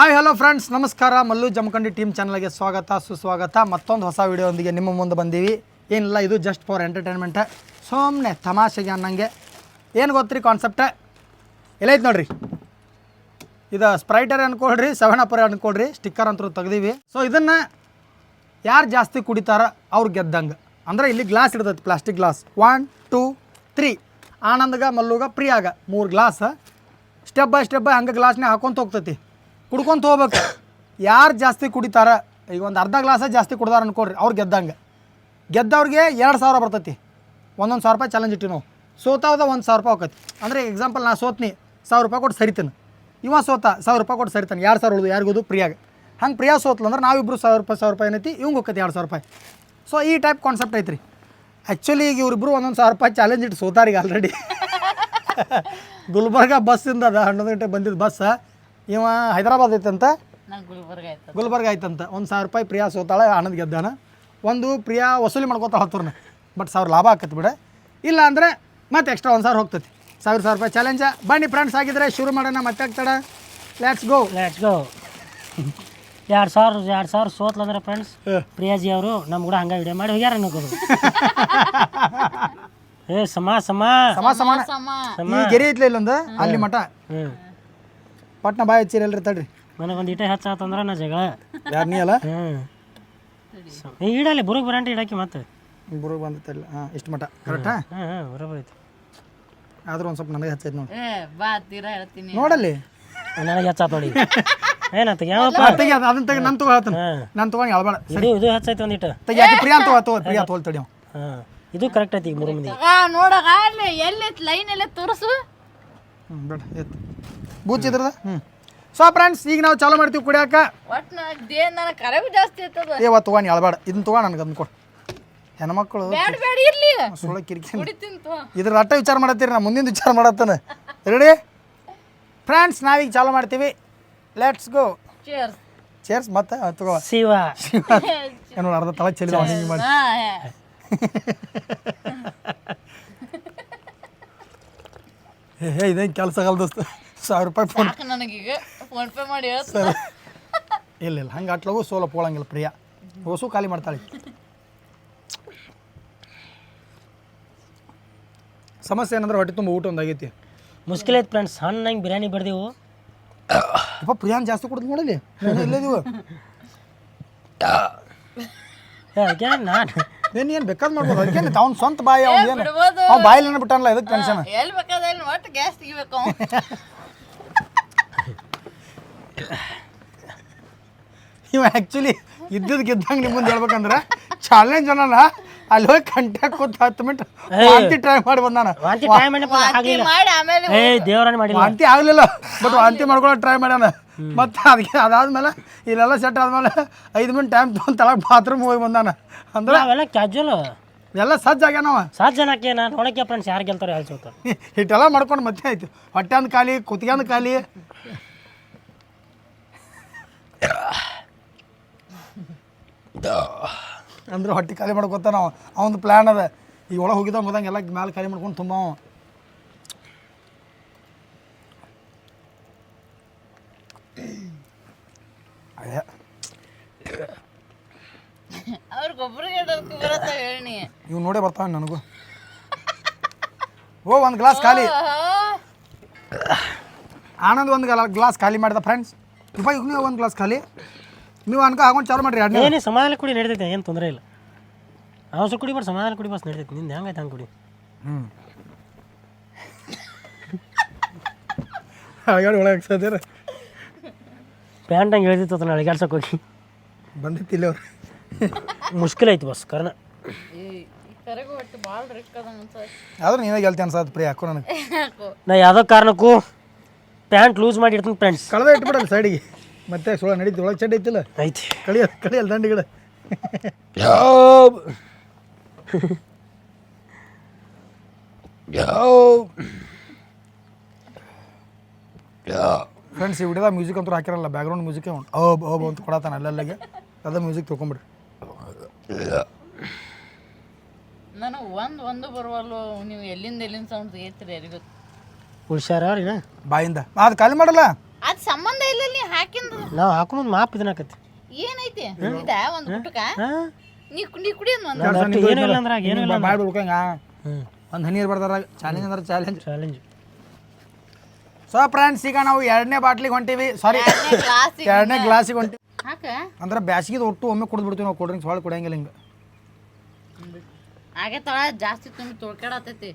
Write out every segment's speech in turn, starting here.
Hi hello friends ನಮಸ್ಕಾರ. Mallu Jamkhandi team ಚಾನಲ್ಗೆ ಸ್ವಾಗತ, ಸುಸ್ವಾಗತ. ಮತ್ತೊಂದು ಹೊಸ ವಿಡಿಯೋದೊಂದಿಗೆ ನಿಮ್ಮ ಮುಂದೆ ಬಂದೀವಿ. ಏನಿಲ್ಲ, ಇದು ಜಸ್ಟ್ ಫಾರ್ ಎಂಟರ್ಟೈನ್ಮೆಂಟ್ ಸೋಮ್ನೆ ತಮಾಷೆಗೆ ಅನ್ನಂಗೆ. ಏನು ಗೊತ್ತ್ರಿ ಕಾನ್ಸೆಪ್ಟ ಎಲ್ಲೈತೆ ನೋಡ್ರಿ? ಇದು ಸ್ಪ್ರೈಟರ್ ಅನ್ಕೊಳ್ರಿ ಸೆವೆನ್ ಅಪರ್ ಅನ್ಕೊಳ್ರಿ ಸ್ಟಿಕ್ಕರ್ ಅಂತೂ ತೆಗ್ದೀವಿ. ಸೊ ಇದನ್ನು ಯಾರು ಜಾಸ್ತಿ ಕುಡಿತಾರ ಅವ್ರು ಗೆದ್ದಂಗೆ. ಅಂದ್ರೆ ಇಲ್ಲಿ ಗ್ಲಾಸ್ ಇರ್ತೈತಿ plastic glass one two three ಆನಂದಗ, ಮಲ್ಲುಗ, ಪ್ರಿಯಾಗ ಮೂರು glass step by step by ಹಂಗೆ ಗ್ಲಾಸ್ನೇ ಹಾಕೊಂತ ಹೋಗ್ತೈತಿ. ಕುಡ್ಕೊಂತ ಹೋಗ್ಬೇಕು. ಯಾರು ಜಾಸ್ತಿ ಕುಡಿತಾರ? ಈಗ ಒಂದು ಅರ್ಧ ಗ್ಲಾಸ ಜಾಸ್ತಿ ಕುಡ್ದಾರ ಅನ್ಕೊಳ್ರಿ, ಅವ್ರು ಗೆದ್ದಂಗೆ. ಗೆದ್ದವ್ರಿಗೆ ಎರಡು ಸಾವಿರ ಬರ್ತೈತಿ. ಒಂದೊಂದು ಸಾವಿರ ರೂಪಾಯಿ ಚಾಲೆಂಜ್ ಇಟ್ಟು ನಾವು ಸೋತಾವ್ದ ಒಂದು ಸಾವಿರ ರೂಪಾಯಿ ಹೋಗತಿ ಅಂದರೆ ಎಕ್ಸಾಂಪಲ್ ನಾ ಸೋತ್ನಿ, ಸಾವಿರ ರೂಪಾಯಿ ಕೊಟ್ಟು ಸರಿತೇನೆ. ಇವ ಸೋತ, ಸಾವಿರ ರೂಪಾಯಿ ಕೊಟ್ಟು ಸರಿತಾನೆ. ಎರಡು ಸಾವಿರ ಉಳಿದು ಯಾರಿಗೋದು ಪ್ರಿಯಾಗ. ಹಂಗೆ ಪ್ರಿಯಾ ಅಂದ್ರೆ ನಾವಿಬ್ರು ಸಾವಿರ ರೂಪಾಯಿ ಸಾವಿರ ರೂಪಾಯಿ ಏನೈತಿ, ಇವಂಗೆ ಹೋಗತ್ತೆ ಎರಡು ಸಾವಿರ ರೂಪಾಯಿ. ಸೊ ಈ ಟೈಪ್ ಕಾನ್ಸೆಪ್ಟ್ ಐತ್ರಿ. ಆ್ಯಕ್ಚುಲಿ ಈಗ ಇವ್ರಿಬ್ರು ಒಂದೊಂದು ಸಾವಿರ ರೂಪಾಯಿ ಚಾಲೆಂಜ್ ಇಟ್ಟು ಸೋತಾರೀಗ ಆಲ್ರೆಡಿ ಗುಲ್ಬರ್ಗ ಬಸ್ಸಿಂದ ಅದ ಹನ್ನೊಂದು ಗಂಟೆಗೆ ಬಂದಿದ್ದು ಬಸ್ ಇವ ಹೈದರಾಬಾದ್ ಐತಂತ? ಗುಲ್ಬರ್ಗ ಆಯ್ತು ಗುಲ್ಬರ್ಗ ಆಯ್ತಂತ. ಒಂದು ಸಾವಿರ ರೂಪಾಯಿ ಪ್ರಿಯಾ ಸೋತಾಳೆ ಆನಂದ್ ಗೆದ್ದಾನ. ಒಂದು ಪ್ರಿಯಾ ವಸೂಲಿ ಮಾಡ್ಕೋತಾಳೆ ಹತ್ತೂರ್ನ. ಬಟ್ ಸಾವಿರ ಲಾಭ ಆಕತ್ ಬಿಡ. ಇಲ್ಲ ಅಂದರೆ ಮತ್ತೆ ಎಕ್ಸ್ಟ್ರಾ ಒಂದು ಸಾವಿರ ಹೋಗ್ತೈತಿ. ಸಾವಿರ ಸಾವಿರ ರೂಪಾಯಿ ಚಾಲೆಂಜ ಬನ್ನಿ ಫ್ರೆಂಡ್ಸ್ ಆಗಿದ್ರೆ ಶುರು ಮಾಡೋಣ ಮತ್ತೆ ಆಗ್ತಾಡ ಲೆಟ್ಸ್ ಗೋ ಲೆಟ್ಸ್ ಗೋ ಎರಡು ಸಾವಿರ ಎರಡು ಸಾವಿರ ಸೋತ್ಲಂದ್ರೆ ಫ್ರೆಂಡ್ಸ್ ಪ್ರಿಯಾಜಿ ಅವರು ನಮ್ಮ ಕೂಡ ಹಂಗ ವಿಡಿಯೋ ಮಾಡಿ ಹೋಗ್ಯಾರ ಅನ್ನೋದು. ಏ ಸಮ ಸಮ. ಸಮ ಸಮ. ಈ ಗೆರೆ ಐತ್ಲ ಇಲ್ಲೊಂದು? ಅಲ್ಲಿ ಮಠ? ಹ್ಞೂ ಪಟ್ನ ಬಾಯ್ ಹಚ್ಚಿರಿ ಎಲ್ರಿ ತಡ್ರಿ. ನನಗೊಂದು ಇಟೆ ಹೆಚ್ಚಾತಂದ್ರೆ ನಾ ಜಗಳ. ಯಾರು ನೀ ಅಲ್ಲ? ಹ್ಞೂ ಇಡಲಿ ಬುರುಗ್ ಬರಂಟಿ ಇಡಾಕಿ ಮತ್ತೆ. ಬುರುಗ್ ಬಂದಿಲ್ಲ ಹಾಂ ಇಷ್ಟು ಮಠ ಕರೆಕ್ಟಾ ಹಾಂ ಹಾಂ ಬರೋಬರ್ ಐತಿ. ಆದ್ರೂ ಒಂದು ಸ್ವಲ್ಪ ನನಗೆ ಹಚ್ಚೈತೆ ನೋಡಿ. ಬಾ ತೀರ ಹೇಳ್ತೀನಿ. ನೋಡಲ್ಲಿ. ನನಗೆ ಹೆಚ್ಚಾತ ನೋಡಿ ಏನಾತ ಯಾವಪ್ಪ? ತೆಗಿ ಅದು ಅದನ್ನ ತೆಗಿ ನಾನು ತಗೋ ಹೇಳ್ತಾನೆ. ಹಾಂ. ನಾನು ತಗೊಂಡು ಹೇಳ್ಬೇಡ ಇದು ಇದು ಹಚ್ಚೈತೆ ಒಂದಿಟ್ಟು ತೆಗಿ ಅದು ಪ್ರಿಯಾ ತಗೋ ತಗೋ ಪ್ರಿಯಾ ತೋಲ್ ತಡಿ ಅವ. ಹಾಂ ಇದು ಕರೆಕ್ಟ್ ಐತಿ ಈಗ ಮೂರು ಮಂದಿ. ನೋಡಗ ಅಲ್ಲಿ ಎಲ್ಲಿ ಲೈನ್ ಎಲ್ಲ ತೋರಿಸು. ಹ್ಞೂ ಬೇಡ ಎತ್ತು. ಬೂಚಿದ್ರದ ಹ್ಞೂ ಸೊ ಫ್ರೆಂಡ್ಸ್ ಈಗ ನಾವು ಚಾಲು ಮಾಡ್ತೀವಿ ಕುಡಿಯಾಕ ಒಟ್ಟು ಕರವು ಜಾಸ್ತಿ ಇರ್ತದ ಏವ ತಗೊಂಡು ಹೇಳ್ಬೇಡ ಇದನ್ನ ತಗೊಂಡು ನನಗೆ ಅದನ್ನ ಕೊಡು. ಹೆಣ್ಮಕ್ಳು ಬ್ಯಾಡ ಬ್ಯಾಡ ಇರ್ಲಿ ಸುಳ್ಳ ಕಿರಿಕಿ ಕುಡಿತೀನಿ ತೋ ಇದ್ರ ಅಟ್ಟ ವಿಚಾರ ಮಾಡತ್ತೀರಿ ನಾ ಮುಂದಿನ ವಿಚಾರ ಮಾಡತ್ತಾನೆ. ರೆಡಿ ಫ್ರೆಂಡ್ಸ್ ನಾವೀಗ ಚಾಲು ಮಾಡ್ತೀವಿ. ಲೆಟ್ಸ್ ಗೋ ಚೇರ್ಸ್ ಚೇರ್ಸ್ ಮತ್ತೆ? ತಗೋ. ಶಿವ. ಏನೋ ಅರ್ಧ ತಲೆ ಚೆಲ್ಲಿದ ಹಿಂಗೆ ಮಾಡಿ. ಹಾ ಹೇ. ಹೇ ಇದೇನು ಕೆಲಸ ಆಗಲ್ಲ ದೋಸ್ತ? ಸಾವಿರ ರೂಪಾಯಿ ಫೋನ್ ಸಾಕು ನನಗೀಗ ಫೋನ್ ಪೇ ಮಾಡಿ ಹೇಳ್ತೀನಿ ಇಲ್ಲ ಇಲ್ಲ ಹಂಗೆ ಅಟ್ಲಗು ಸೋಲ ಪೋಳಂಗಿಲ್ಲ ಪ್ರಿಯ. ಹೊಸು ಖಾಲಿ ಮಾಡ್ತಾಳೆ. ಸಮಸ್ಯೆ ಏನಂದ್ರೆ ಹೊಟ್ಟೆ ತುಂಬ ಊಟ ಒಂದು ಆಗೈತಿ. ಮುಷ್ಕಿಲ್ ಐತಿ ಫ್ರೆಂಡ್ಸ್ ಸಣ್ಣಂಗೆ ಬಿರಿಯಾನಿ ಬರ್ದೇವು. ಅಪ್ಪ ಪ್ರಿಯಾನ್ ಜಾಸ್ತಿ ಕುಡ್ದು ನೋಡಲಿ ಇಲ್ಲದೀವು ಅದಕ್ಕೆ ನಾನು ನೀನು ಏನು ಬೇಕಾದ್ ಮಾಡ್ಬೋದು? ಅದಕ್ಕೆ ಅವ್ನ ಸ್ವಂತ ಬಾಯಿ ಅವ್ನು ಏನು? ಬಿಡ್ಬೋದು. ಅವ್ನು ಬಾಯಲ್ಲಿ ಏನು ಬಿಟ್ಟಾನಲ್ಲ ಇದಕ್ಕೆ ಟೆನ್ಷನ್ ಎಲ್ಲಿ ಬೇಕಾದ ಒಟ್ಟು ಗ್ಯಾಸ್ ತೆಗಿಬೇಕು ಇವ ಆ್ಯಕ್ಚುಲಿ ಇದ್ದದ್ದು ಗೆದ್ದಂಗೆ ನಿಮ್ಮ ಮುಂದೆ ಹೇಳ್ಬೇಕಂದ್ರೆ ಚಾಲೆಂಜ್ ಅನ್ನಲ್ಲ. ಅಲ್ಲಿ ಹೋಗಿ ಕಂಟ್ಯಾಕ್ ಕೂತ್ ಹತ್ತು ಮಿನಿಟ್ ವಾಂತಿ ಟ್ರೈ ಮಾಡಿ ಬಂದಾನ. ವಾಂತಿ ಟೈಮ್ ಮಾಡಪ್ಪ ಆಗಲಿಲ್ಲ ಮಾಡಿ ಆಮೇಲೆ ಏ ದೇವರನ್ನ ಮಾಡಿಲ್ಲ. ವಾಂತಿ ಆಗಲಿಲ್ಲ. ಬಟ್ ವಾಂತಿ ಮಾಡ್ಕೊಳ್ಳೋ ಟ್ರೈ ಮಾಡ್ಯಾನ. ಮತ್ತೆ ಅದಕ್ಕೆ ಅದಾದ್ಮೇಲೆ ಇಲ್ಲೆಲ್ಲ ಸೆಟ್ ಆದ್ಮೇಲೆ ಐದು ಮಿನಿಟ್ ಟೈಮ್ ತೊಗೊಂಡು ತಳಗ್ ಬಾತ್ರೂಮ್ ಹೋಗಿ ಬಂದಾನ. ಅಂದ್ರೆ ಅವೆಲ್ಲ ಕ್ಯಾಜುವಲ್ ಎಲ್ಲ ಸಜ್ಜ ಆಗ್ಯಾನವ ಸಾತ್ ಜನಕ್ಕೆ ನಾನು ನೋಡಕ್ಕೆ ಫ್ರೆಂಡ್ಸ್ ಯಾರು ಗೆಲ್ತಾರೆ ಯಾರು ಸೋತಾರೆ ಇಟ್ಟೆಲ್ಲ ಮಾಡ್ಕೊಂಡು ಮತ್ತೆ ಆಯ್ತು. ಹೊಟ್ಟೆ ಅಂದ್ ಖಾಲಿ ಕುತ್ತಿಗೆ ಅಂದ್ ಖಾಲಿ. ಅಂದ್ರೆ ಹೊಟ್ಟೆ ಖಾಲಿ ಮಾಡ್ಕೊತಾನ ಅವ. ಅವನದು ಪ್ಲ್ಯಾನ್ ಅದ. ಈ ಒಳಗೆ ಹೋಗಿದ್ದ ಮುದಂಗೆ ಎಲ್ಲ ಮ್ಯಾಲೆ ಖಾಲಿ ಮಾಡ್ಕೊಂಡು ತುಂಬ ಅವ. ಅದೇ ಇವ್ ನೋಡೇ ಬರ್ತಾವ ನನಗೂ. ಓ ಒಂದು ಗ್ಲಾಸ್ ಖಾಲಿ. ಆನಂದ್ ಒಂದು ಗ್ಲಾಸ್ ಖಾಲಿ ಮಾಡಿದ ಫ್ರೆಂಡ್ಸ್ ಈಗ ನೀವು ಒಂದು ಗ್ಲಾಸ್ ಖಾಲಿ. ನೀವು ಅನ್ಕ ಹಾಕೊಂಡು ಚಾಲು ಮಾಡ್ರಿ ಎರಡನೇ. ಏನೇ ಸಮಾಧಾನ ಕುಡಿ ನಡೀತೈತೆ ಏನು ತೊಂದರೆ ಇಲ್ಲ. ಅವಸರ ಕುಡಿ ಬರ್ ಸಮಾಧಾನ ಕುಡಿ ಬಸ್ ನಡೀತೈತೆ ನಿಂದು ಹೆಂಗೈತೆ ಹಂಗೆ ಕುಡಿ? ಹ್ಞೂ ಹಾಗಾಡಿ ಒಳಗೆ ಸದ್ಯರ ಪ್ಯಾಂಟ್ ಹಂಗೆ ಹೇಳ್ತಿತ್ತು ಅದನ್ನ ಕೆಲ್ಸಕ್ಕೆ ಹೋಗಿ. ಬಂದಿತ್ತಿಲ್ಲ ಅವ್ರು. ಮುಷ್ಕಿಲ್ ಐತಿ ಬಸ್ ನೀನೇ ಅನ್ಸತ್ತೆ. ಆದ್ರೂ ನೀವೇ ಗೆಲ್ತಿ ಅನ್ಸತ್ ಪ್ರಿಯ ಯಾಕೋ ನನಗೆ. ನಾ ಯಾವುದೋ ಕಾರಣಕ್ಕೂ ಪ್ಯಾಂಟ್ ಲೂಸ್ ಮಾಡಿ ಇಡ್ತೀನಿ ಫ್ರೆಂಡ್ಸ್ ಕಳೆದ ಇಟ್ಬಿಡಲ್ಲ ಸೈಡಿಗೆ ಮತ್ತೆ ಸುಳ ನಡೀತು ಒಳಗೆ ಚಡ್ಡಿ ಐತಿಲ್ಲ ಐತಿ ಕಳಿಯಲ್ಲ ಕಳಿಯಲ್ಲ ದಂಡಿಗಿಡ ಫ್ರೆಂಡ್ಸ್ ಈ ವಿಡಿಯೋದಾಗ ಮ್ಯೂಸಿಕ್ ಅಂತೂ ಹಾಕಿರಲ್ಲ ಬ್ಯಾಕ್ಗ್ರೌಂಡ್ ಮ್ಯೂಸಿಕ್ ಉಂಟು ಓಬ್ ಓಬ್ ಅಂತ ಕೊಡತಾನೆ ಅಲ್ಲಲ್ಲಿಗೆ. ಅದ ಮ್ಯೂಸಿಕ್ ತೊಗೊಂಬಿಡ್ರಿ ನನಗೆ ಒಂದು ಒಂದು ಬರುವಲ್ಲು ನೀವು ಎಲ್ಲಿಂದ ಎಲ್ಲಿಂದ ಸೌಂಡ್ ಏತ್ರಿ ಯಾರಿಗೂ? ಹುಷಾರ ಬಾಯಿಂದ. ಅದು ಖಾಲಿ ಮಾಡಲ್ಲ? ಅದ್ ಸಂಬಂಧ ಇಲ್ಲ ನೀ ಹಾಕಿಂದ. ನಾವು ಹಾಕೊಂಡ್ ಮಾಪ್ ಇದನ್ನಕತ್ತಿ ಏನೈತಿ? ಇದ ಒಂದ್ ಗುಟಕ ನೀ ನೀ ಕುಡಿ ಒಂದ್. ಏನೂ ಇಲ್ಲ ಅಂದ್ರಾಗ ಏನೂ ಇಲ್ಲ ಬಾಯ್ ಬಿಡ್ಕೊಂಗ ಒಂದು ಹನಿ ಬರ್ದಾರ ಚಾಲೆಂಜ್ ಅಂದ್ರೆ ಚಾಲೆಂಜ್ ಚಾಲೆಂಜ್ ಸೊ ಫ್ರೆಂಡ್ಸ್ ಈಗ ನಾವು ಎರಡನೇ ಬಾಟ್ಲಿಗೆ ಹೊಂಟಿವಿ. ಸಾರಿ ಗ್ಲಾಸ್ ಎರಡನೇ ಗ್ಲಾಸಿಗೆ ಹೊಂಟಿವಿ. ಹಾಕ. ಅಂದ್ರೆ ಬ್ಯಾಸಿಗೆ ಒಟ್ಟು ಒಮ್ಮೆ ಕುಡಿದು ಬಿಡ್ತೀವಿ ನಾವು. ಕೋಲ್ಡ್ ಡ್ರಿಂಕ್ಸ್ ಹೊಳೆ ಕುಡಿಯಂಗಿಲ್ಲ ಹಿಂಗೆ. ಹಾಗೆ ತಳ ಜಾಸ್ತಿ ತುಂಬಿ ತೊಳ್ಕಾಡತೈತಿ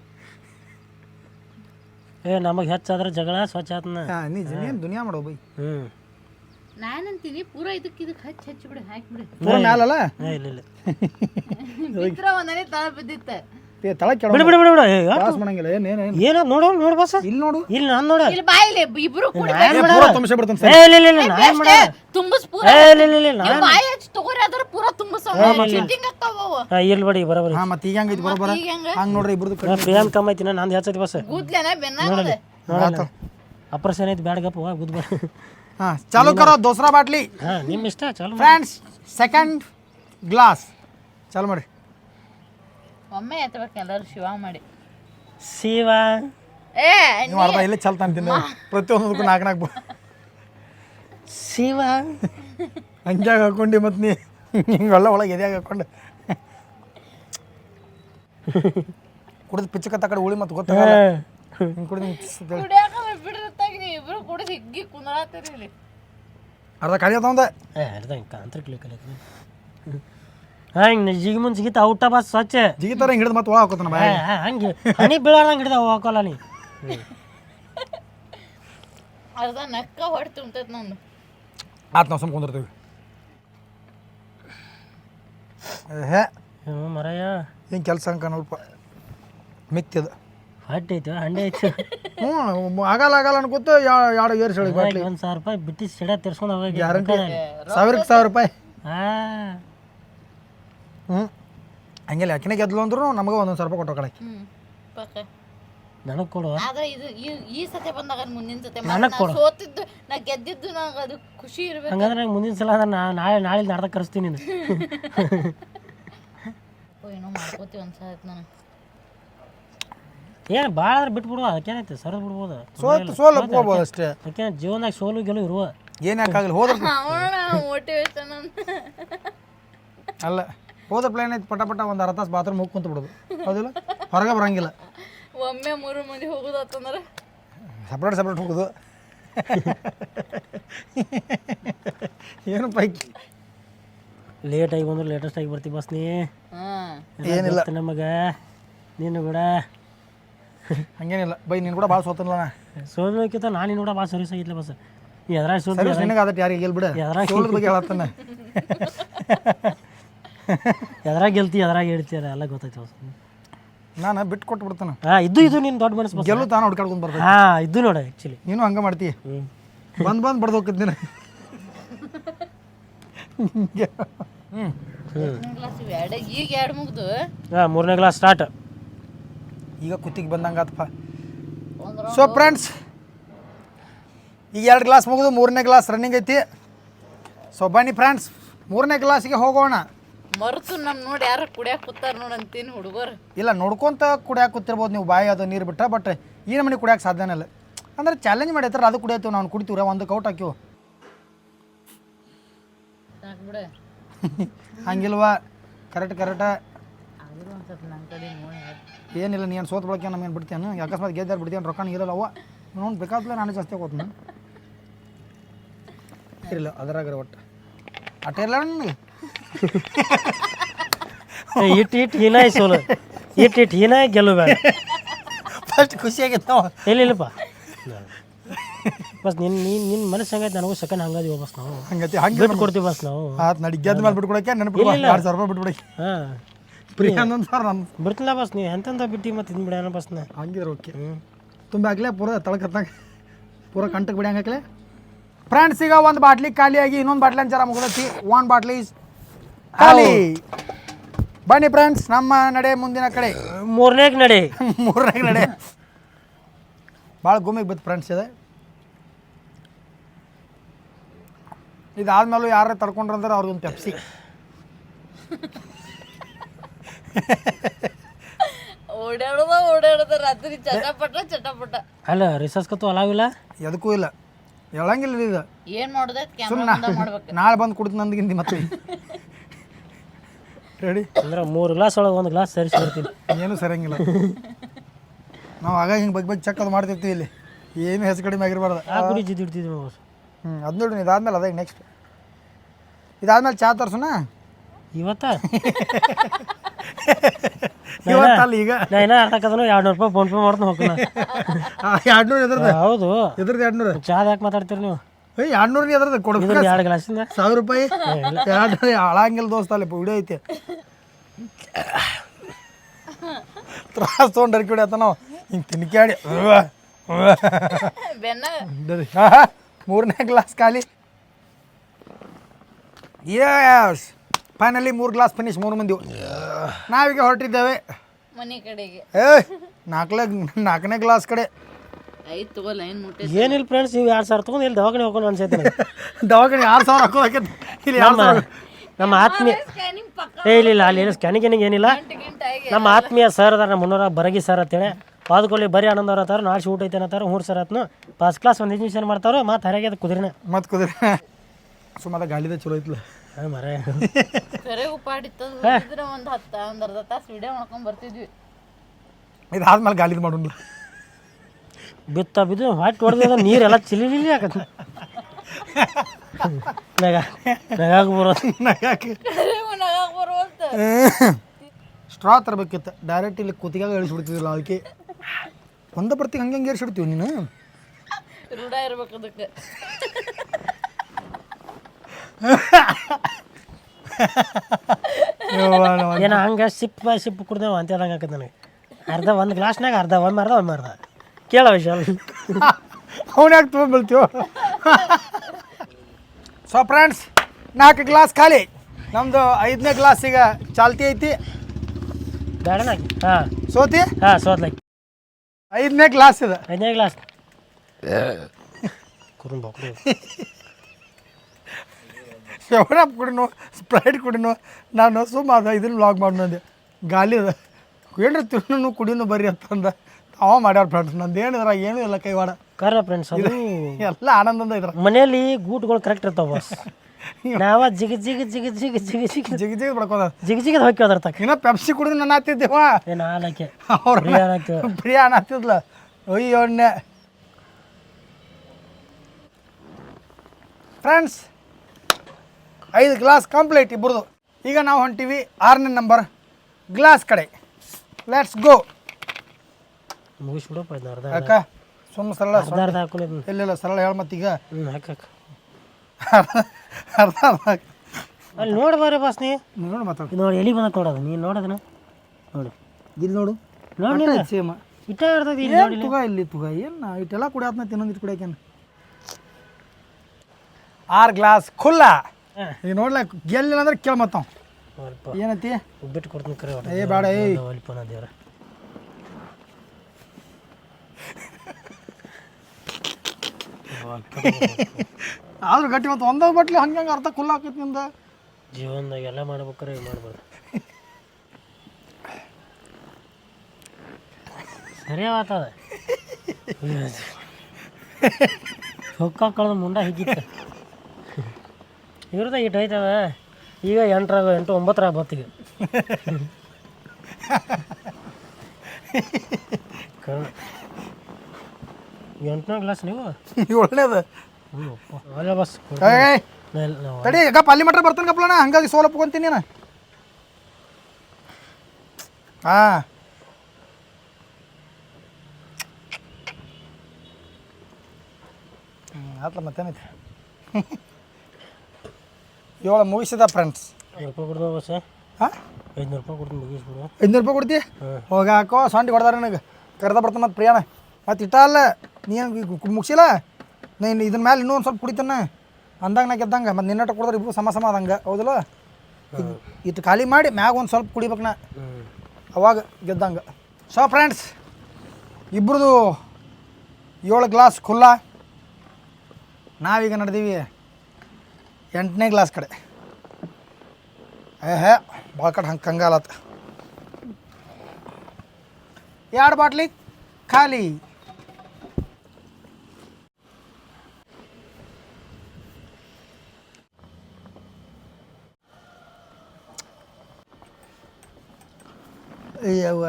ಏ ನಮಗೆ ಹೆಚ್ಚಾದ್ರೆ ಜಗಳ ಸ್ವಚ್ಛ ಆತನ. ಹಾ, ನೀ ಏನು ದುನಿಯಾ ಮಾಡೋ ಬೈ. ಹ್ಞೂ ನಾನಂತೀನಿ. ಪೂರ ಇದಕ್ಕೆ ಇದಕ್ಕೆ ಹಚ್ಚಿ ಹಚ್ಚಿ ಬಿಡಿ ಹಾಕಿ ಬಿಡಿ ಪೂರ ಮ್ಯಾಲಲ್ಲ ಏ ಇಲ್ಲ ಇಲ್ಲ ಒಂದನೇ ತಳ ಬಿದ್ದಿತ್ತ ಏ ತಳ ಕೆಳ ಬಿಡು ಬಿಡು ಬಿಡು ಬಿಡು. ಏ, ಪಾಸ್ ಮಾಡಂಗಿಲ್ಲ. ಏನು ಏನು ಏನು? ಏನೋ ನೋಡು ನೋಡು ಬಸ್. ಇಲ್ಲಿ ನೋಡು. ಇಲ್ಲಿ ನಾನು ನೋಡು. ಇಲ್ಲಿ ಬಾಯಿಲೆ ಇಬ್ರು ಕುಡಿ ಏ, ಪೂರ ತುಂಬಿಸಿ ಬಿಡ್ತಾನೆ ಏ ಸರ್ ಇಲ್ಲ ಇಲ್ಲ ಇಲ್ಲ ನಾ ಏನು ಮಾಡ ತುಂಬಸ್ ಪೂರ. ಏ ಇಲ್ಲ ಇಲ್ಲ ಇಲ್ಲ ನಾ ನೀವು ಬಾಯಿ ಹಚ್ಚಿ ತಗೋರಿ ಅದ್ರ ಪೂರ ತುಂಬಸ. ಚೀಟಿಂಗ್ ಆಗ್ತಾವ ಅವು. ಹಾಂ ಇಲ್ಲಿ ಬಡಿ ಬರೋಬರಿ ಹಾಂ ಮತ್ತೆ ಈಗ ಹೆಂಗೈತಿ ಬರೋಬರ ಈಗ ಹೆಂಗ? ಹಂಗೆ ನೋಡ್ರಿ ಇಬ್ರದ್ದು ಕಮ್ಮಿ ಐತಿ ನಂದು ಹೆಚ್ಚೈತಿ ಬಸ್. ಕೂದ್ಲೇನ ಬೆನ್ನ ನೋಡಲ್ಲ ಆಪರೇಷನ್ ಐತಿ ಬ್ಯಾಡ ಗಪ್ಪ ಹೋಗಿ ಗುದ್ಬ ಹಾಂ ಚಾಲು ಕರೋ ದೋಸ್ರಾ ಬಾಟ್ಲಿ. ಹಾಂ ನಿಮ್ಮ ಇಷ್ಟ ಚಾಲು. ಫ್ರೆಂಡ್ಸ್ ಸೆಕೆಂಡ್ ಗ್ಲಾಸ್ ಚಾಲು ಮಾಡಿ. ಒಮ್ಮೆ ಎತ್ತಬೇಕು ಎಲ್ಲರೂ ಶಿವ ಮಾಡಿ. ಶಿವ. ಏ ನೀವು ಅರ್ಧ ಇಲ್ಲೇ ಚಲ್ತಾನೆ ತಿನ್ನ ಪ್ರತಿಯೊಂದಕ್ಕೂ ನಾಲ್ಕು ನಾಲ್ಕು ಶಿವ. ಹಂಗ್ಯಾಗ ಹಾಕೊಂಡು ಮತ್ತೆ ನೀ ಹಿಂಗೆಲ್ಲ ಒಳಗೆ ಎದೆಯಾಗ ಹಾಕೊಂಡು. ಕುಡಿದು ಪಿಚ್ಚಕತ್ತ ಕಡೆ ಉಳಿ ಮತ್ತೆ ಗೊತ್ತಾಗಲ್ಲ ಹಿಂಗೆ ಕುಡಿದು ಕುಡಿಯಾಕ ಬಿಡಿರ್ತಾಗ ನೀ ಇಬ್ರು ಕುಡಿದು ಹಿಗ್ಗಿ ಕುಂದ್ರಾತೀರಿ ಇಲ್ಲಿ. ಅರ್ಧ ಕಡಿಯ ತೊಂದೆ ಏ ಅರ್ಧ ಹಿಂಗೆ ಜಿಗಿ ಮುಂದೆ ಜಿಗಿತ ಔಟ ಬಸ್ ಸ್ವಚ್ಛ. ಜಿಗಿತಾರ ಹಿಂಗೆ ಹಿಡಿದು ಮತ್ತೆ ಒಳ ಹಾಕೋತಾನ ಬಾಯ ಹಂಗೆ. ಹನಿ ಬೀಳಾರಂಗೆ ಹಿಡಿದ ಹಾಕೋಲ್ಲ ನೀ. ಅರ್ಧ ನಕ್ಕ ಹೊಡೆ ತುಂಬ್ತೈತೆ ನಂದು. ಆತ್ ನಾವು ಸುಮ್ ಕುಂದಿರ್ತೀವಿ. ಹೇ ಹ್ಞೂ ಮರಯ್ಯ ಹಿಂಗೆ ಕೆಲಸ ಅನ್ಕನಲ್ಪ ಮಿಕ್ತಿದ ಹೊಟ್ಟೆ ಐತೆ ಹಂಡೆ ಐತೆ. ಹ್ಞೂ ಆಗಲ್ಲ ಆಗಲ್ಲ ಅನ್ಕೋತ ಎರಡು ಏರ್ಸ್ ಹೇಳಿ ಒಂದು ಸಾವಿರ ರೂಪಾಯಿ ಬಿಟ್ಟು ಸಿಡ ತಿರ್ಸ್ಕೊಂಡು ಹೋಗಿ ಗ್ಯಾರಂಟಿ. ಸಾವಿರಕ್ಕೆ ಸಾವಿರ ರೂಪಾಯಿ. ಹಾಂ. ಹ್ಞೂ? ಹಂಗೆಲ್ಲ ಯಾಕಿನ ಗೆದ್ಲು ಅಂದ್ರು ನಮಗೆ ಒಂದೊಂದು ಸ್ವಲ್ಪ ಕೊಟ್ಟು ಪಕ್ಕ. ನನಗೆ ಕೊಡು. ಆದ್ರೆ ಇದು ಈ- ಈ ಸತೆ ಬಂದಾಗ ಅದ್ ಮುಂದಿನ ಸತೆ ನನಗ್ ನಾ ಕೊಡು. ಸೋತಿದ್ದು ನಾ ಗೆದ್ದಿದ್ದು ನಂಗೆ ಅದು ಖುಷಿ ಇರ್ಬೇಕು. ಹಂಗಂದ್ರೆ ನಂಗೆ ಮುಂದಿನ ಸಲ ಅದನ್ನ ನಾ ನಾಳೆ ನಾಳೆ ನಾಡ್ದಾಗ ಕರೆಸ್ತೀನಿ ನೀನು ಓ, ಏನೋ ಮಾಡ್ಕೋತೀವಿ ಅನ್ಸಾಯ್ತು ನಾನು ಏನು ಭಾಳ ಆದ್ರೆ ಬಿಟ್ಬಿಡುವ ಅದಕ್ಕೇನೈತೆ? ಸರಿದು ಬಿಡ್ಬೋದು. ಸೋತು ಸೋಲು ಒಪ್ಕೋಬೋದು ಅಷ್ಟೇ. ಅದಕ್ಕೆ ಜೀವನದಾಗ ಸೋಲು ಗೆಲು ಇರುವ. ಏನು ಯಾಕಾಗಲಿ ಹೋದ್ರೆ ಅವನ ಮೋಟಿವೇಶನ್ ಅಲ್ಲ. ಹೋದ್ರ ಪ್ಲೇನ್ ಐತಿ ಪಟ ಪಟ ಒಂದು ಅರ್ಧ ತಾಸು ಬಾತ್ರೂಮ್ ಹೋಗಿ ಕುಂತು ಬಿಡೋದು. ಹೌದಿಲ್ಲ? ಹೊರಗೆ ಬರಂಗಿಲ್ಲ. ಒಮ್ಮೆ ಮೂರು ಮಂದಿ ಹೋಗುದಾತಂದ್ರೆ ಸಪ್ರೇಟ್ ಸಪ್ರೇಟ್ ಹೋಗೋದು. ಏನು ಪೈಕಿ ಆಗಿ ಬಂದ್ರೆ ಲೇಟೆಸ್ಟ್ ಆಗಿ ಬರ್ತೀವಿ ಬಸ್ ನೀ. ಹಾಂ. ಏನಿಲ್ಲ. ನಮಗೆ ನೀನು ಕೂಡ? ಹಂಗೇನಿಲ್ಲ. ಬೈ ನೀನು ಕೂಡ ಭಾಳ ಸೋತಲ್ಲ ನಾ. ಸೋಲ್ಬೇಕಿತ್ತ ನಾನು ನೀನು ಕೂಡ ಭಾಳ ಸರ್ವಿಸ್ ಆಗಿಲ್ಲ ಬಸ್ ನೀ ಎದ್ರಾಗ ನಿನಗೆ ಅದಕ್ಕೆ ಯಾರಿಗೆ ಗೆಲ್ ಬಿಡ. ಎದ್ರಾಗ ಸೋಲದ ಬಗ್ಗೆ ಹೇಳತ್ತಾನೆ ಎದ್ರಾಗ ಗೆಲ್ತಿ ಎದ್ರಾಗ ಹೇಳ್ತೀರ ಎಲ್ಲ ಗೊತ್ತಾಯ್ತು ನಾನು ಬಿಟ್ಟು ಕೊಟ್ಟು ಬಿಡ್ತಾನೆ ಹಾಂ ಇದು ಇದು ನೀನು ದೊಡ್ಡ ಮನಸ್ಸು ಗೆಲ್ಲು ತಾನು ಹುಡ್ಕಾಡ್ಕೊಂಡು ಬರ್ತದೆ ಹಾಂ ಇದು ನೋಡ ಆ್ಯಕ್ಚುಲಿ ನೀನು ಹಂಗೆ ಮಾಡ್ತೀಯ? ಹ್ಞೂ ಬಂದು ಬಂದ್ ಬಡ್ದು ನೀನು. ಗ್ಲಾಸ್ ಎರಡು ಈಗ ಎರಡು ಮುಗ್ದು. ಹಾಂ ಮೂರನೇ ಕ್ಲಾಸ್ ಸ್ಟಾರ್ಟ್ ಈಗ ಕುತ್ತಿಗೆ ಬಂದಂಗೆ ಆತಪ್ಪ. ಸೊ ಫ್ರೆಂಡ್ಸ್ ಈಗ ಎರಡು ಗ್ಲಾಸ್ ಮುಗಿದು ಮೂರನೇ ಗ್ಲಾಸ್ ರನ್ನಿಂಗ್ ಐತಿ. ಸೊ ಬನ್ನಿ ಫ್ರೆಂಡ್ಸ್ ಮೂರನೇ ಗ್ಲಾಸಿಗೆ ಹೋಗೋಣ. ಮರೆತು ನಮ್ ನೋಡಿ ಯಾರು ಕುಡಿಯಾಕ ಕೂತಾರ ನೋಡ್ ಅಂತೀನಿ ಹುಡುಗರು. ಇಲ್ಲ ನೋಡ್ಕೊಂತ ಕುಡಿಯಾಕ ಕೂತಿರ್ಬೋದು ನೀವು ಬಾಯಿ ಅದು ನೀರು ಬಿಟ್ರೆ ಬಟ್ ಈ ನಮನಿ ಕುಡಿಯಾಕ ಸಾಧ್ಯನಲ್ಲ ಅಂದ್ರೆ ಚಾಲೆಂಜ್ ಮಾಡೈತಾರ ಅದು ಕುಡಿಯತ್ತೀವಿ ನಾವು ಕುಡಿತೀವ್ರ ಒಂದು ಕೌಟ್ ಹಾಕಿವು ಸಾಕು ಬಿಡ. ಹಂಗಿಲ್ವಾ? Correct correct. ಆದ್ರೂ ಒಂದ್ ಸ್ವಲ್ಪ ನನ್ನ ಕಡೆ ನೋಡಿ. ಏನಿಲ್ಲ ನೀನು ಸೋತ್ ಬಳಕೆ ನಮ್ಗೆ ಏನು ಬಿಡ್ತೇನೆ ಅಕಸ್ಮಾತ್ ಗೆದ್ದಾರ ಬಿಡ್ತೇನೆ ರೊಕ್ಕ ಇರಲ್ಲ ಅವ ನೋಡಿ ಬೇಕಾದ್ಲೆ ನಾನು ಜಾಸ್ತಿ ಹೋಗ್ತೀನಿ ಇರಲಿಲ್ಲ ಅದ್ರಾಗ ಒಟ್ಟು. ಅಟ್ಟ ಇರಲ್ಲ ನನಗೆ ಇಟ್ಟು ಇಟ್ಟು ಹೀನಾಯ್ ಸೋಲು. ಇಟ್ಟು ಇಟ್ಟು ಹೀನಾಯ್ ಗೆಲ್ಲು ಫಸ್ಟ್ ಖುಷಿಯಾಗಿತ್ತು ನಾವು ಇಲ್ಲ ಇಲ್ಲಪ್ಪ? ಬಸ್ ನಿನ್ನ ನೀನು ನಿನ್ನ ಮನಸ್ಸು ಹಂಗೈತೆ ನನಗೂ ಸೆಕೆಂಡ್ ಹಂಗದೀವಿ ಬಸ್ ನಾವು. ಹಂಗತಿ ಹಂಗೆ ಬಿಟ್ಟು ಕೊಡ್ತೀವಿ ಬಸ್ ನಾವು. ಆತ್ ನಡಿ ಗೆದ್ದ ಮೇಲೆ ಬಿಟ್ಕೊಡಕ್ಕೆ ನೆನಪು ಎರಡು ಸಾವಿರ ರೂಪಾಯಿ ಬಿಟ್ಬಿಡಕ್ಕೆ ಹಾಂ. ಫ್ರೀ ಹನ್ನೊಂದು ಸಾವಿರ ನಮ್ಮ ಬಿಡ್ತಿಲ್ಲ ಬಸ್ ನೀವು ಎಂತೆಂತ ಬಿಟ್ಟು ಮತ್ತೆ ತಿಂದ್ಬಿಡ್ಯಾನ ಬಸ್ನ ಹಂಗಿದ್ರೆ ಓಕೆ. ಹ್ಞೂ ತುಂಬ ಹಾಕ್ಲೆ ಪೂರ ತಳಕತ್ತಾಗ ಪೂರ ಕಂಟಕ್ಕೆ ಬಿಡಿ ಹಂಗಾಕ್ಲೆ ಫ್ರೆಂಡ್ಸ್ ಈಗ ಒಂದು ಬಾಟ್ಲಿ ಖಾಲಿಯಾಗಿ ಇನ್ನೊಂದು ಬಾಟ್ಲಿ ಅಂಚಾರ ಮುಗಿದೈತಿ ಒನ್ ಬಾಟ್ಲಿ ಖಾಲಿ ಬನ್ನಿ ಫ್ರೆಂಡ್ಸ್ ನಮ್ಮ ನಡೆ ಮುಂದಿನ ಕಡೆ. ಮೂರನೇ ನಡೆ. ಮೂರನೇ ನಡೆ. ಭಾಳ ಗುಮ್ಮಿಗೆ ಬಿತ್ತು ಫ್ರೆಂಡ್ಸ್ ಇದೆ. ಇದಾದ್ಮೇಲೂ ಯಾರು ತಡ್ಕೊಂಡ್ರಂದ್ರೆ ಅವ್ರಿಗೊಂದು ಪೆಪ್ಸಿ ಓಡಾಡೋದ ಓಡಾಡೋದ ರಾತ್ರಿ ಚಟಪಟ ಚಟಪಟ. ಅಲ್ಲ ರಿಸರ್ಚ್ಕತ್ತು ಅಲಾವಿಲ್ಲ ಎದಕ್ಕೂ ಇಲ್ಲ. ಹೇಳಂಗಿಲ್ಲ ಇದು. ಏನು ಮಾಡೋದ? ಕ್ಯಾಮ್ರಾ ಮಾಡ್ಬೇಕು. ನಾಳೆ ಬಂದು ಕುಡ್ದು ನಂದಿಗಿಂದಿ ಮತ್ತೆ. ರೆಡಿ ಅಂದ್ರೆ ಮೂರು ಗ್ಲಾಸ್ ಒಳಗೆ ಒಂದು ಗ್ಲಾಸ್ ಸರಿಸಿ ಬರ್ತೀನಿ ಏನು ಸರಿಯಂಗಿಲ್ಲ ನಾವು ಆಗ ಹಿಂಗೆ ಬಗ್ಗೆ ಬಗ್ಗೆ ಚೆಕ್ ಅದು ಮಾಡ್ತಿರ್ತೀವಿ ಇಲ್ಲಿ. ಏನು ಹೆಚ್ಚು ಕಡಿಮೆ ಆಗಿರ್ಬಾರ್ದು. ಆ ಕುಡಿ ಜಿದ್ದು ಇಡ್ತಿದ್ವಿ ನಾವು ಹ್ಞೂ ಅದು ನೋಡಿ ಇದಾದ್ಮೇಲೆ ಅದೇ ನೆಕ್ಸ್ಟ್ ಇದಾದ್ಮೇಲೆ ಚಾ ತರ್ಸೋಣ ಇವತ್ತ? ಇವತ್ತಲ್ಲ ಈಗ? ನಾ ಏನೋ ಅರ್ಧಕ್ಕದನು ಎರಡು ನೂರು ರೂಪಾಯಿ ಫೋನ್ ಪೇ ಮಾಡ್ತೀನಿ ಹೋಗ್ತೀನಿ ಎದ್ರದ್ದು? ಹೌದು. ಎದ್ರದ್ದು ಚಾದ ಯಾಕೆ ಮಾತಾಡ್ತೀರಿ ನೀವು? ಏಯ್ ಎರಡು ನೀ ಎದ್ರದ್ದು ಕೊಡ್ಬೇಕು? ಎರಡು ಗ್ಲಾಸಿಂದ? ಸಾವಿರ ರೂಪಾಯಿ? ಎರಡು ಹಾಳಂಗಿಲ್ಲ ದೋಸ್ತ ಅಲ್ಲಿ ವಿಡಿಯೋ ಐತೆ ತ್ರಾಸ ತೊಗೊಂಡು ಅರ್ಕಿ ಆತ ನಾವು ಹಿಂಗೆ ತಿನ್ಕ್ಯಾಡಿ. ಬೆನ್ನ. ಮೂರನೇ ಗ್ಲಾಸ್ ಖಾಲಿ. ಯಸ್ ಫೈನಲಿ ಮೂರು ಗ್ಲಾಸ್ ಫಿನಿಶ್ ಮೂರು ಮಂದಿ. ನಾವೀಗ ಹೊರಟಿದ್ದೇವೆ. ಮನೆ ಕಡೆಗೆ. ಏ ನಾಲ್ಕನೇ ನಾಲ್ಕನೇ ಗ್ಲಾಸ್ ಕಡೆ. ಐತ್ ತಗೋ ಲೈನ್ ಮುಟ್ಟಿ ಏನಿಲ್ಲ ಫ್ರೆಂಡ್ಸ್ ಇವು ಎರಡು ಸಾವಿರ ತೊಗೊಂಡು ಇಲ್ಲಿ ದವಾಖಾನೆ ಹೋಗೋಣ ಅನ್ಸೈತೆ ದವಾಖಾನೆ ಆರು ಸಾವಿರ ಹಾಕೋದಕ್ಕೆ ಇಲ್ಲಿ ಎರಡು ನಮ್ಮ ಸಾವಿರ ನಮ್ಮ ಆತ್ಮೀಯ ಏ ಇಲ್ಲ ಇಲ್ಲ ಅಲ್ಲಿ ಏನು ಸ್ಕ್ಯಾನಿಂಗ್ ಏನಿಂಗ್ ಏನಿಲ್ಲ. ನಮ್ಮ ಆತ್ಮೀಯ ಸರ್ ಅದಾರ ನಮ್ಮ ಮುನ್ನೂರ ಬರಗಿ ಸರ್ ಅಂತೇಳಿ ಪಾದಕೊಳ್ಳಿ ಬರೀ ಆನಂದ ಅವ್ರ ಹತ್ತಾರ ನಾಳೆ ಊಟ ಐತೆ ಅನ್ನತ್ತಾರ ಮೂರು ಸರ್ ಆತ್ನು. ಫಸ್ಟ್ ಕ್ಲಾಸ್ ಒಂದು ಮಾಡ್ತಾರ ಮಾಡ್ತಾರೋ ಮತ್ತೆ ಅದು ಕುದುರೆನ. ಮತ್ತೆ ಕುದುರೆ ಸುಮ್ಮನೆ ಗಾಳಿದ ಚಲೋ ಐತ್ಲ. ಹಾಂ. ಮರ ಒಂದು ಹತ್ತ ಒಂದ್ ಅರ್ಧ ತಾಸು ವಿಡಿಯೋ ಮಾಡ್ಕೊಂಡು ಬರ್ತಿದ್ವಿ. ಇದಾದ್ಮೇಲೆ ಗಾಳಿದ ಮಾಡೋಣ ಬಿತ್ತ ಬಿದ್ದು ಹೊಟ್ಟೆ ಹೊಡೆದ ನೀರೆಲ್ಲ ಚಿಲಿಲಿ ಆಗತ್ತೆ ನಗ ನಗಾಗ ಬರೋದು. ನಗಾಕ್. ಸ್ಟ್ರಾ ತರಬೇಕಿತ್ತು. ಡೈರೆಕ್ಟ್ ಇಲ್ಲಿ ಕುತ್ತಿಗಾಗ ಇಳಿಸ್ಬಿಡ್ತಿದ್ದಿಲ್ಲ ಅದಕ್ಕೆ ಒಂದ ಪ್ರತಿ ಹಂಗೆ ಹಂಗೆ ಏರ್ಸಿಡ್ತೀವಿ ನೀನು? ರೂಢ ಇರ್ಬೇಕು ಅದಕ್ಕೆ. ಏನೋ ಹಂಗೆ ಸಿಪ್ ಬೈ ಸಿಪ್ ಕುಡ್ದೆ ಅಂತ ಹೇಳಂಗ ನನಗೆ. ಅರ್ಧ ಒಂದು ಗ್ಲಾಸ್ನಾಗ ಅರ್ಧ ಒಮ್ಮೆ ಅರ್ಧ ಒಮ್ಮೆ ಅರ್ಧ ಕೇಳೋ ವಿಶಾಲ್. ಅವನೇ ಯಾಕೆ ತೊಗೊಂಡ್ಬೀಳ್ತೀವ ಸೊ ಫ್ರೆಂಡ್ಸ್ ನಾಲ್ಕು ಗ್ಲಾಸ್ ಖಾಲಿ. ನಮ್ಮದು ಐದನೇ ಗ್ಲಾಸ್ ಈಗ ಚಾಲ್ತಿ ಐತಿ. ಬೇಡನ ಹಾಂ. ಸೋತಿ? ಹಾಂ ಸೋತ್ಲೈಕ್ ಐದನೇ ಗ್ಲಾಸ್ ಇದೆ. ಐದನೇ ಗ್ಲಾಸ್ ಶವರಪ್ ಕುಡಿನು ಸ್ಪ್ರೈಟ್ ಕುಡಿನು ನಾನು ಸುಮ್ಮ ಅದು ಇದನ್ನ ಲಾಗ್ ಮಾಡಿ ಗಾಲಿ ಅದ. ಏನ್ರ ತಿನ್ನು ಕುಡಿನು ಬರ್ರಿ ಅಂತಂದ. ಅವ ಮಾಡ್ಯಾರ ಫ್ರೆಂಡ್ಸ್ ನಂದು ಏನಿದ್ರ ಏನೂ ಇಲ್ಲ ಕೈವಾಡ ಕರ ಫ್ರೆಂಡ್ಸ್ ಅದು. ಎಲ್ಲ ಆನಂದಂದ ಇದ್ರ. ಮನೆಯಲ್ಲಿ ಗೂಟ್ಗಳು ಕರೆಕ್ಟ್ ಇರ್ತಾವ ಬಸ್ ನಾವ ಜಿಗ ಜಿಗ ಜಿಗ ಜಿಗ ಜಿಗ ಜಿಗ ಜಿಗ್ ಜಿಗಿ ಬಡ್ಕೋದ ಜಿಗ ಜಿಗಿ ಹೋಗಿ ಅದ್ರ ತಕ್ಕ ಇನ್ನ ಪೆಪ್ಸಿ ಕುಡಿದು ನನ್ನ ಹತ್ತಿದ್ದೇವ ಏನು ಹಾಲಕ್ಕೆ ಅವ್ರ ಪ್ರಿಯ ಅನ್ನತ್ತಿದ್ಲ ಅಯ್ಯೋ ಫ್ರೆಂಡ್ಸ್ ಐದು ಗ್ಲಾಸ್ ಕಂಪ್ಲೀಟ್ ಇಬ್ಬರದು ಈಗ ನಾವು ಹೊಂಟಿವಿ ಆರನೇ ನಂಬರ್ ಗ್ಲಾಸ್ ಕಡೆ. ಲೆಟ್ಸ್ ಗೋ ಮುಗಿಸ್ಬಿಡಪ್ಪ ಇದನ್ನ ಅರ್ಧ ಅಕ್ಕ ಸುಮ್ಮ ಸರಳ ಅರ್ಧ ಅರ್ಧ ಹಾಕೊಂಡು ಇಲ್ಲ ಸರಳ ಹೇಳ ಮತ್ತೀಗ. ಹ್ಞೂ ಹಾಕ ಹಾಕ. ಅರ್ಧ ಅರ್ಧ ಹಾಕ್. ಅಲ್ಲಿ ನೋಡಿ ಬರ್ರಿ ಬಾಸ್ ನೀ ನೋಡು ಮಾತಾಡ. ಇದು ನೋಡಿ ಎಲಿ ಬಂದ ನೋಡೋದು ನೀನು ನೋಡೋದನ್ನ ನೋಡಿ ಇಲ್ಲಿ ನೋಡು. ನೋಡಿ ಸೇಮ ಇಟ್ಟ ಇರ್ತದೆ ಇಲ್ಲಿ ನೋಡಿ ತುಗ ಇಲ್ಲಿ ತುಗ? ಏನು ಇಟ್ಟೆಲ್ಲ ಕುಡಿಯಾತ್ನ ತಿನ್ನೊಂದಿಟ್ಟು ಕುಡಿಯಾಕೇನು ಆರು ಗ್ಲಾಸ್ ಖುಲ್ಲ. ಈಗ ನೋಡ್ಲ ಗೆಲ್ಲಿಲ್ಲ ಅಂದ್ರೆ ಕೇಳ ಮತ್ತ ಸ್ವಲ್ಪ ಏನೈತಿ ಉಬ್ಬಿಟ್ಟು ಕೊಡ್ತೀನಿ ಕರೆ ಏ ಬೇಡ ಏಯ್. ಒಲಿಪನ ದೇವ್ರ. ಆದ್ರೂ ಗಟ್ಟಿ ಮತ್ತೆ ಒಂದೇ ಬಟ್ಲಿ ಹಂಗೆ ಹಂಗೆ ಅರ್ಧ ಕುಲ್ಲ ಹಾಕೈತಿ ನಿಂದ. ಜೀವನದಾಗ ಎಲ್ಲ ಮಾಡ್ಬೇಕಾರೆ ಇದು ಮಾಡ್ಬಾರ್ದು. ಸರಿ ಆತದ ಹೊಕ್ಕ ಕಳೆದ ಮುಂಡ ಹಿಗ್ಗಿತ್ತು. ಇವ್ರದ ಇಟ್ಟು ಐತವ ಈಗ ಎಂಟರಾಗ ಎಂಟು ಒಂಬತ್ತರ ಬತ್ತಿಗೆ. ಎಂಟನೇ ಕ್ಲಾಸ್ ನೀವು? ಒಳ್ಳೇದು. ಅಲ್ಲ ಬಸ್ ತಡಿ ಗಪ್ಪ ಅಲ್ಲಿ ಮಟ್ರ ಬರ್ತಾನೆ ಗಪ್ಪಲಣ್ಣ ಹಂಗಾಗಿ ಸೋಲ ಒಪ್ಕೊಂತೀನಿ ನಾ ಹಾಂ ಆತ್ಲ ಮತ್ತೇನೈತೆ ಏಳು ಮುಗಿಸಿದ ಫ್ರೆಂಡ್ಸ್ ರೂಪಾಯಿ ಕೊಡ್ದು ಬಸ್ ಹಾಂ ಐದುನೂರು ರೂಪಾಯಿ ಕೊಡ್ತೀನಿ ಮುಗಿಸ್ಬಿಡು. ಐದುನೂರು ರೂಪಾಯಿ ಕೊಡ್ತಿ? ಹೋಗಿ ಹಾಕೋ ಸೊಂಟಿ ಕೊಡ್ತಾರೆ ನನಗೆ. ಕರೆದ ಬರ್ತಾನೆ ಮತ್ತೆ ಪ್ರಿಯಾಣ ಮತ್ತು ಇಟ್ಟಲ್ಲ ನೀನು ಮುಗಿಸಿಲ್ಲ? ನೀನು ಇದನ್ನ ಮೇಲೆ ಇನ್ನೂ ಒಂದು ಸ್ವಲ್ಪ ಕುಡಿತಾನೆ ಅಂದಾಗ ನಾ ಗೆದ್ದಂಗೆ ಮತ್ತು ನಿನ್ನಟ ಕುಡಿದ್ರೆ ಇಬ್ಬರು ಸಮ ಸಮ ಅದಂಗೆ ಹೌದಲ್ಲ? ಇದು ಖಾಲಿ ಮಾಡಿ ಮ್ಯಾಗ ಒಂದು ಸ್ವಲ್ಪ ಕುಡಿಬೇಕು ನಾ. ಅವಾಗ ಗೆದ್ದಂಗೆ. ಸೊ ಫ್ರೆಂಡ್ಸ್ ಇಬ್ಬರದು ಏಳು ಗ್ಲಾಸ್ ಖುಲ್ಲ. ನಾವೀಗ ನಡೆದೀವಿ ಎಂಟನೇ ಗ್ಲಾಸ್ ಕಡೆ. ಏ ಹೇ ಭಾಳ ಕಡೆ ಹಂಗೆ ಕಂಗಾಲತ್ತ ಎರಡು ಬಾಟ್ಲಿ? ಖಾಲಿ. ಅಯ್ಯವ್ವ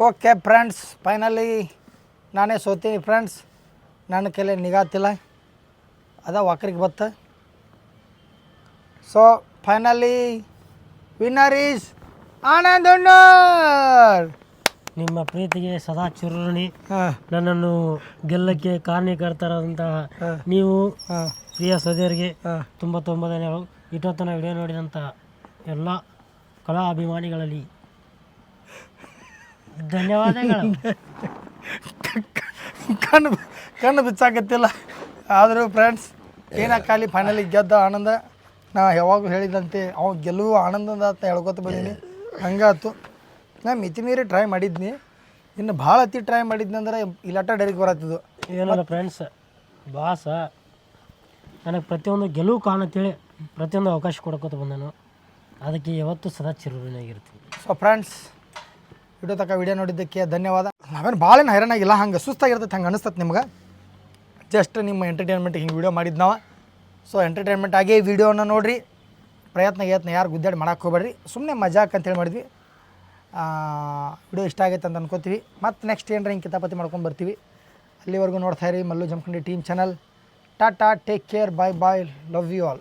ಓಕೆ ಫ್ರೆಂಡ್ಸ್ ಫೈನಲಿ ನಾನೇ ಸೋತೀನಿ ಫ್ರೆಂಡ್ಸ್ ನನ್ನ ಕೈಲಿ ನಿಗಾತಿಲ್ಲ ಅದ ವಕ್ರಿಗೆ ಬತ್ತ. So finally winner is Anand ನಿಮ್ಮ ಪ್ರೀತಿಗೆ ಸದಾ ಚುರುಣಿ ನನ್ನನ್ನು ಗೆಲ್ಲಕ್ಕೆ ಕಾರಣೀಕರ್ತರಾದಂತಹ ನೀವು ಪ್ರಿಯ ಸದ್ಯರಿಗೆ ತುಂಬ ತುಂಬ ಧನ್ಯವಾದಗಳು ಇಟ್ಟೊತ್ತನ ವಿಡಿಯೋ ನೋಡಿದಂಥ ಎಲ್ಲ ಕಲಾ ಅಭಿಮಾನಿಗಳಲ್ಲಿ ಧನ್ಯವಾದಗಳು. ಕಣ್ಣು ಕಣ್ಣು ಬಿಚ್ಚಾಕತ್ತಿಲ್ಲ. ಆದರೂ ಫ್ರೆಂಡ್ಸ್ ಏನಾಗಲಿ ಫೈನಲಿ ಗೆದ್ದ ಆನಂದ ನಾ ಯಾವಾಗ ಹೇಳಿದಂತೆ ಅವ್ನು ಗೆಲುವು ಆನಂದ ಅಂತ ಹೇಳ್ಕೊತ ಬಂದೀನಿ. ಹಂಗಾತು ನಾ ಮಿತಿ ಮೀರಿ ಟ್ರೈ ಮಾಡಿದ್ನಿ. ಇನ್ನು ಭಾಳ ಅತಿ ಟ್ರೈ ಮಾಡಿದ್ನಿ ಅಂದ್ರೆ ಇಲಾಟ ಡೈರಿಗೆ ಬರತ್ತಿದ್ದು. ಏನಲ್ಲ ಫ್ರೆಂಡ್ಸ್ ಬಾಸ ನನಗೆ ಪ್ರತಿಯೊಂದು ಗೆಲುವು ಕಾಣತ್ತೇಳಿ ಪ್ರತಿಯೊಂದು ಅವಕಾಶ ಕೊಡ್ಕೋತ ಬಂದನು. ಅದಕ್ಕೆ ಯಾವತ್ತೂ ಸದಾ ಚಿರುಣಿಯಾಗಿರ್ತೀನಿ ಸೊ ಫ್ರೆಂಡ್ಸ್ ವಿಡಿಯೋ ತಕ್ಕ ವಿಡಿಯೋ ನೋಡಿದ್ದಕ್ಕೆ ಧನ್ಯವಾದ. ನಾವೇನು ಭಾಳ ಹೈರಾಣಾಗಿಲ್ಲ, ಹಂಗೆ ಸುಸ್ತಾಗಿರ್ತೈತೆ, ಹಂಗೆ ಅನಿಸ್ತದೆ ನಿಮ್ಗೆ. ಜಸ್ಟ್ ನಿಮ್ಮ ಎಂಟರ್ಟೈನ್ಮೆಂಟ್ ಹಿಂಗೆ ವಿಡಿಯೋ ಮಾಡಿದ್ದು ನಾವು. ಸೊ ಎಂಟರ್ಟೈನ್ಮೆಂಟ್ ಆಗಿ ವಿಡಿಯೋನ ನೋಡಿರಿ. ಪ್ರಯತ್ನ ಯತ್ನ ಯಾರು ಗುದ್ದಾಡಿ ಮಾಡಕ್ಕೆ ಹೋಗ್ಬೇಡ್ರಿ. ಸುಮ್ಮನೆ ಮಜಾಕ್ ಅಂತೇಳಿ ಮಾಡಿದ್ವಿ. ವಿಡಿಯೋ ಇಷ್ಟ ಆಗೈತೆ ಅಂತ ಅನ್ಕೋತೀವಿ. ಮತ್ತು ನೆಕ್ಸ್ಟ್ ಏನರ ಹಿಂಗೆ ಕಿತಾಪತಿ ಮಾಡ್ಕೊಂಡು ಬರ್ತೀವಿ. ಅಲ್ಲಿವರೆಗೂ ನೋಡ್ತಾ ಇರಿ Mallu Jamkhandi team channel tata take care bye bye love you all